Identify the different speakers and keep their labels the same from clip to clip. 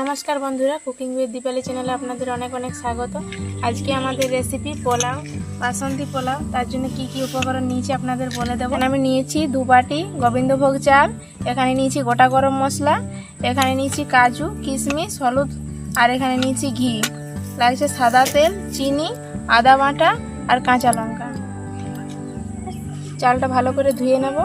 Speaker 1: নমস্কার বন্ধুরা cooking with Dipali চ্যানেলে আপনাদের অনেক অনেক স্বাগত। আজকে আমাদের রেসিপি পোলাও, বাসন্তী পোলাও, তার জন্য কি কি উপকরণ নিয়েছি আপনাদের বলে দেবো। আমি নিয়েছি দু বাটি গোবিন্দভোগ চাল, এখানে নিয়েছি গোটা গরম মশলা, এখানে নিয়েছি কাজু, কিশমিশ, হলুদ, আর এখানে নিয়েছি ঘি। লাগছে সাদা তেল, চিনি, আদা বাটা, আর কাঁচা লঙ্কা। চালটা ভালো করে ধুয়ে নেব।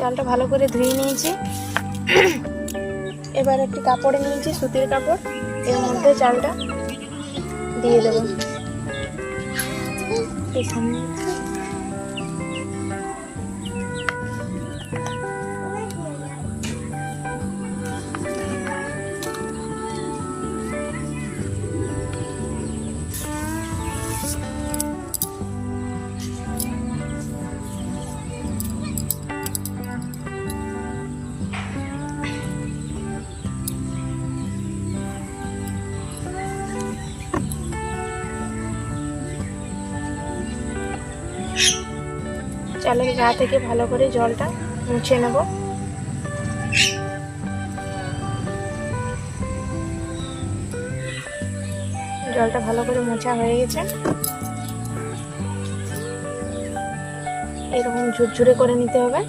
Speaker 1: চালটা ভালো করে ধুয়ে নিয়েছি। এবার একটি কাপড়ে নিয়েছি, সুতির কাপড়, এর মধ্যে চালটা দিয়ে দেবো। চালের গা থেকে ভালো করে জলটা মুছে নেব। জলটা ভালো করে মোছা হয়ে গেছে। এরকম ঝুরঝুরে করে নিতে হবে।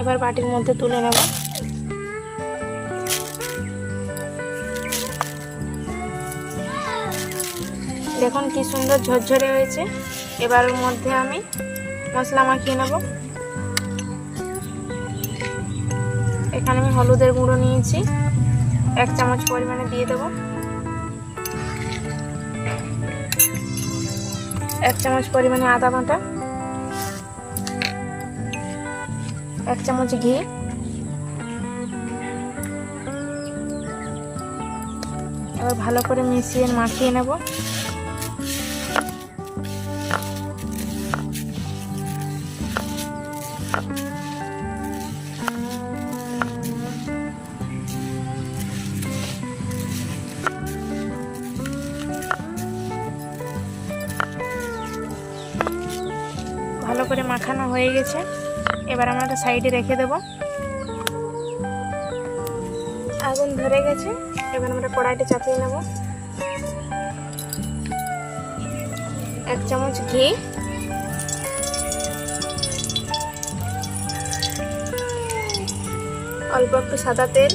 Speaker 1: এবার বাটির মধ্যে তুলে নেব। দেখুন কি সুন্দর ঝরঝরে হয়েছে। এবার ওর মধ্যে আমি মশলা মাখিয়ে নেব। এখানে আমি হলুদের গুঁড়ো নিয়েছি। এক চামচ পরিমাণে দিয়ে দেব। এক চামচ পরিমাণে আদা বাটা। এক চামচ ঘি। এবার ভালো করে মিশিয়ে মাখিয়ে নেব। মাখানো হয়ে গেছে। এবার আমরা একটা সাইডে রেখে দেব। আগুন ধরে গেছে। এবার আমরা কড়াইটা চাপিয়ে নেব। এক চামচ ঘি। অল্প একটু সাদা তেল।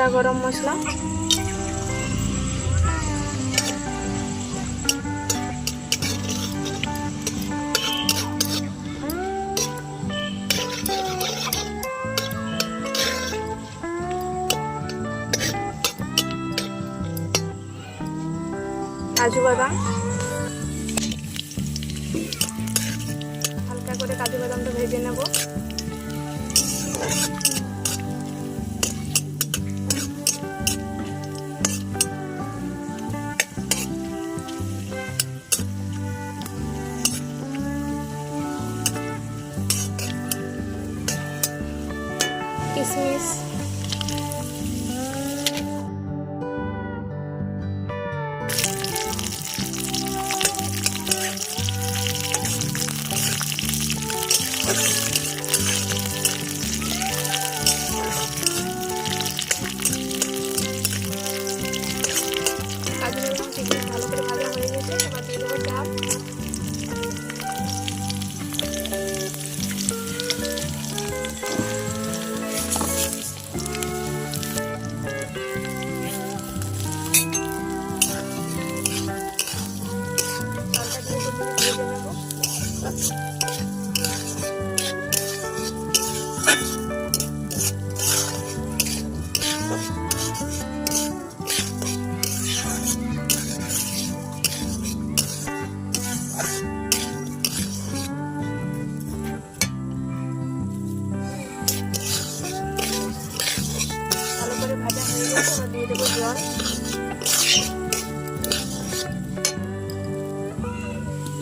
Speaker 1: গোটা গরম মশলা। কাজু বাদাম। হালকা করে কাজু বাদামটা ভেজে নেব।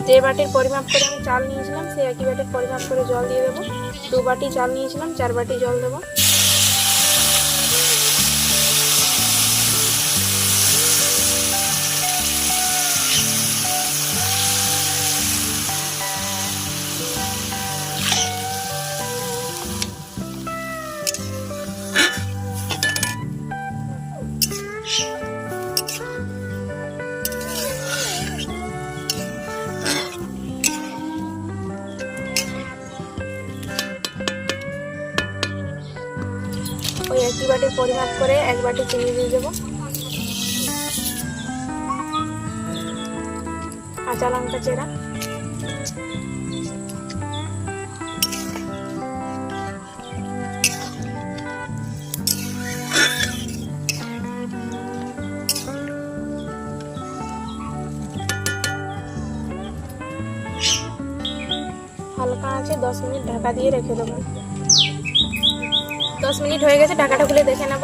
Speaker 1: যে বাটির পরিমাপ করে আমি চাল নিয়েছিলাম, সেই একই বাটির পরিমাপ করে জল দিয়ে দেবো। দু বাটি চাল নিয়েছিলাম, চার বাটি জল দেবো। একই পরিমাপ করে এক বাটি চিনি দিয়ে দেবো। কাঁচা লঙ্কা চেরা। হালকা আছে, দশ মিনিট ঢাকা দিয়ে রেখে দেবো। দশ মিনিট হয়ে গেছে ঢাকাটা খুলে দেখে নেব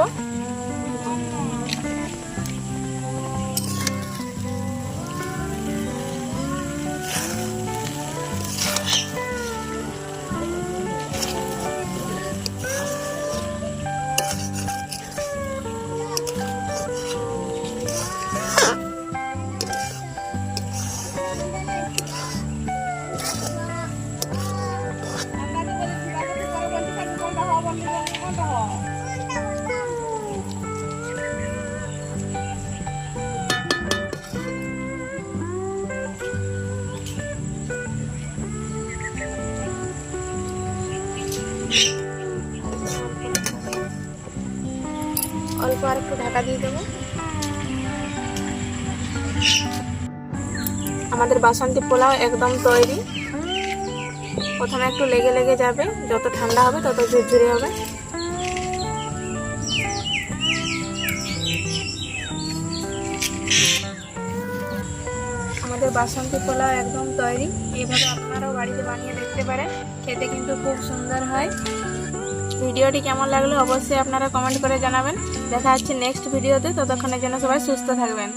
Speaker 1: আর একটু ঢাকা দিয়ে দেবো। আমাদের বাসন্তী পোলাও একদম তৈরি। প্রথমে একটু লেগে লেগে যাবে, যত ঠান্ডা হবে তত ঝুরঝুরে হবে। আমাদের বাসন্তী পোলাও একদম তৈরি। এইভাবে আপনারাও বাড়িতে বানিয়ে দেখতে পারেন। খেতে কিন্তু খুব সুন্দর হয়। ভিডিওটি কেমন লাগল অবশ্যই আপনারা কমেন্ট করে জানাবেন। দেখা হচ্ছে নেক্সট ভিডিওতে, ততক্ষণের জন্য সবাই সুস্থ থাকবেন।